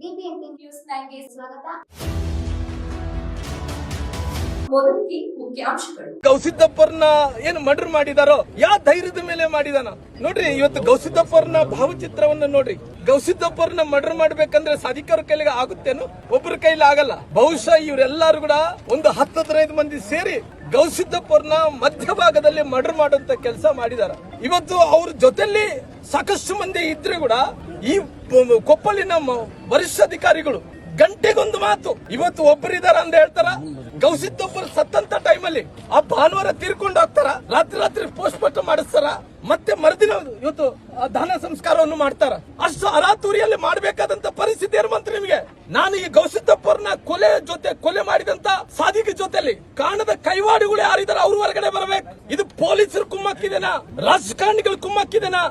News ಸ್ವಾಗತ. ಗೌಸಿದ್ದಪ್ಪರ್ನ ಏನು murder ಮಾಡಿದಾರೋ ಯಾವ ಧೈರ್ಯದ ಮೇಲೆ ಮಾಡಿದಾನ? ನೋಡ್ರಿ, ಇವತ್ತು ಗೌಸಿದ್ದಪ್ಪರ್ನ ಭಾವಚಿತ್ರವನ್ನ ನೋಡ್ರಿ. ಗೌಸಿದ್ದಪ್ಪರ್ನ ಮರ್ಡರ್ ಮಾಡ್ಬೇಕಂದ್ರೆ ಸಾಧಿಕಾರ ಕೈಲಿಗೆ ಆಗುತ್ತೇನು? ಒಬ್ಬರ ಕೈಲಿ ಆಗಲ್ಲ. ಬಹುಶಃ ಇವರೆಲ್ಲರೂ ಕೂಡ ಒಂದು ಹತ್ತು ಹದಿನೈದು ಮಂದಿ ಸೇರಿ ಗೌಸಿದ್ದಪ್ಪರ್ನ ಮಧ್ಯಭಾಗದಲ್ಲಿ ಮರ್ಡರ್ ಮಾಡುವಂತ ಕೆಲಸ ಮಾಡಿದಾರ. ಇವತ್ತು ಅವ್ರ ಜೊತೆಲಿ ಸಾಕಷ್ಟು ಮಂದಿ ಇದ್ರೆ ಕೂಡ ಈ ಕೊಪ್ಪಲಿನ ವರಿಷ್ಠ ವರಿಷ್ಠಾಧಿಕಾರಿಗಳು ಗಂಟೆಗೊಂದು ಮಾತು. ಇವತ್ತು ಒಬ್ಬರಿದಾರ ಅಂತ ಹೇಳ್ತಾರ? ಗೌಸಿದ್ದೊಬ್ಬರು ಸತ್ತಂತ ಟೈಮಲ್ಲಿ ಆ ಭಾನುವಾರ ತೀರ್ಕೊಂಡು ಹೋಗ್ತಾರ? ರಾತ್ರಿ ರಾತ್ರಿ ಪೋಸ್ಟ್ ಮಾಡಿಸ್ತಾರ? ಮತ್ತೆ ಮರುದಿನ ಇವತ್ತು ದಾನ ಸಂಸ್ಕಾರವನ್ನು ಮಾಡ್ತಾರ? ಅಷ್ಟು ಅರಾತುರಿಯಲ್ಲಿ ಮಾಡಬೇಕಾದಂತ ಪರಿಸ್ಥಿತಿ ಏನಂತ ನಿಮಗೆ? ನಾನು ಈ ಗೌಸಿದ್ದಪ್ಪರ್ನ ಕೊಲೆ ಜೊತೆ, ಕೊಲೆ ಮಾಡಿದಂತ ಸಾಧಿಕ ಜೊತೆಯಲ್ಲಿ ಕಾಣದ ಕೈವಾಡಿಗಳು ಯಾರಿದಾರ ಅವ್ರ ಹೊರಗಡೆ ಬರ್ಬೇಕು ಇದು ಪೊಲೀಸರು ರಾಜಕಾರಣಿಗಳು ಕುಮ್ಮಕ್ಕಿದೆನಾ?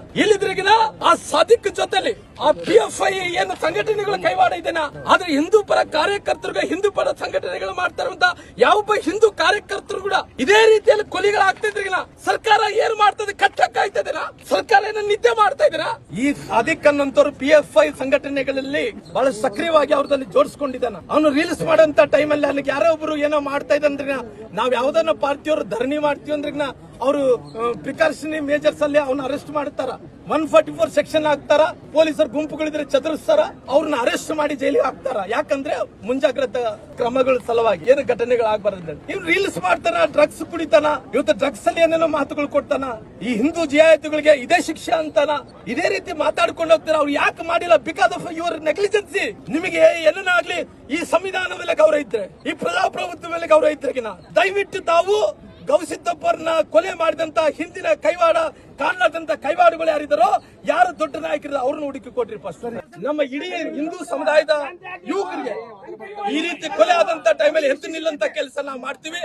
ಆ ಸದಿಕ್ ಜೊತೆಲಿ ಆ ಪಿ ಎಫ್ ಐ ಏನು ಸಂಘಟನೆಗಳು ಕೈವಾಡ ಇದೆನಾ ಆದ್ರೆ ಹಿಂದೂ ಪರ ಕಾರ್ಯಕರ್ತರಿಗೆ ಹಿಂದೂ ಪರ ಸಂಘಟನೆಗಳು ಮಾಡ್ತಾರಂತ ಯಾವೊಬ್ಬ ಹಿಂದೂ ಕಾರ್ಯಕರ್ತರು ಕೂಡ ಇದೇ ರೀತಿಯಲ್ಲಿ ಕೊಲೆಗಳಾಗ್ತಿದ್ರಿಗಿನ ಸರ್ಕಾರ ಏನ್ ಮಾಡ್ತದೆ? ಕಟ್ಟಕ್ ಸರ್ಕಾರ ಏನ ನಿದ್ದೆ ಮಾಡ್ತಾ ಇದೀರಾ ಈ ಸಾದಿಕ್ಕನ್ನಂತವ್ರು ಪಿ ಎಫ್ ಐ ಸಂಘಟನೆಗಳಲ್ಲಿ ಬಹಳ ಸಕ್ರಿಯವಾಗಿ ಅವ್ರದಲ್ಲಿ ಜೋಡಿಸ್ಕೊಂಡಿದ್ದಾನ. ಅವನು ರೀಲ್ಸ್ ಮಾಡೋಂತ ಟೈಮಲ್ಲಿ ಅಲ್ಲಿ ಯಾರೋ ಒಬ್ರು ಏನೋ ಮಾಡ್ತಾ ನಾವು ನಾವ್ ಯಾವ್ದನ್ನ ಪಾರ್ಟಿಯವರು ಧರಣಿ ಮಾಡ್ತೀವಿ ಅಂದ್ರೆ ಅವರು ಪ್ರಿಕಾಷನರಿ ಮೇಜರ್ಸ್ ಅಲ್ಲಿ ಅವನ್ನ ಅರೆಸ್ಟ್ ಮಾಡ್ತಾರ. ಒನ್ ಫಾರ್ಟಿ ಫೋರ್ ಸೆಕ್ಷನ್ ಹಾಕ್ತಾರ, ಪೊಲೀಸರು ಗುಂಪುಗಳಿದ್ರೆ ಚದುರಿಸ್ತಾರ ಅವ್ರನ್ನ ಅರೆಸ್ಟ್ ಮಾಡಿ ಜೈಲಿಗೆ ಹಾಕ್ತಾರ. ಯಾಕಂದ್ರೆ ಮುಂಜಾಗ್ರತಾ ಕ್ರಮಗಳ ಸಲುವಾಗಿ ಏನು ಘಟನೆಗಳು ಆಗ್ಬಾರ್ದು ಇವ್ ರೀಲ್ಸ್ ಮಾಡ್ತಾನ ಡ್ರಗ್ಸ್ ಕುಡಿತಾನ, ಇವತ್ತು ಡ್ರಗ್ಸ್ ಅಲ್ಲಿ ಏನೇನೋ ಮಾತುಗಳು ಕೊಡ್ತಾನ. ಈ ಹಿಂದೂ ಜಿಯಾಯತುಗಳಿಗೆ ಇದೇ ಶಿಕ್ಷೆ ಅಂತಾನ. ಇದೇ ರೀತಿ ಮಾತಾಡ್ಕೊಂಡು ಹೋಗ್ತಾರ. ಅವ್ರು ಯಾಕೆ ಮಾಡಿಲ್ಲ? ಬಿಕಾಸ್ ಆಫ್ ಯುವರ್ ನೆಗ್ಲಿಜೆನ್ಸಿ ನಿಮಗೆ ಏನನ್ನಾಗ್ಲಿ ಈ ಸಂವಿಧಾನ ಮೇಲೆ ಗೌರವ ಇದ್ರೆ, ಈ ಪ್ರಜಾಪ್ರಭುತ್ವ ಮೇಲೆ ಗೌರವ ಇದ್ರೆ ದಯವಿಟ್ಟು ತಾವು ಗೌಸಿದ್ದಪ್ಪರ್ನ ಕೊಲೆ ಮಾಡಿದಂತ ಹಿಂದಿನ ಕೈವಾಡ ಕಾರಣದಂತ ಕೈವಾಡಗಳು ಯಾರಿದ್ದಾರೋ, ಯಾರು ದೊಡ್ಡ ನಾಯಕರಿದ್ದಾರೆ ಅವ್ರನ್ನ ಹುಡುಕಿ ಕೊಟ್ರಿ ಫಸ್ಟ್ ನಮ್ಮ ಇಡೀ ಹಿಂದೂ ಸಮುದಾಯದ ಯುವಕರಿಗೆ ಈ ರೀತಿ ಕೊಲೆ ಆದಂತ ಟೈಮಲ್ಲಿ ಎದ್ದು ನಿಲ್ಲಂತ ಕೆಲಸ ನಾವು ಮಾಡ್ತೀವಿ.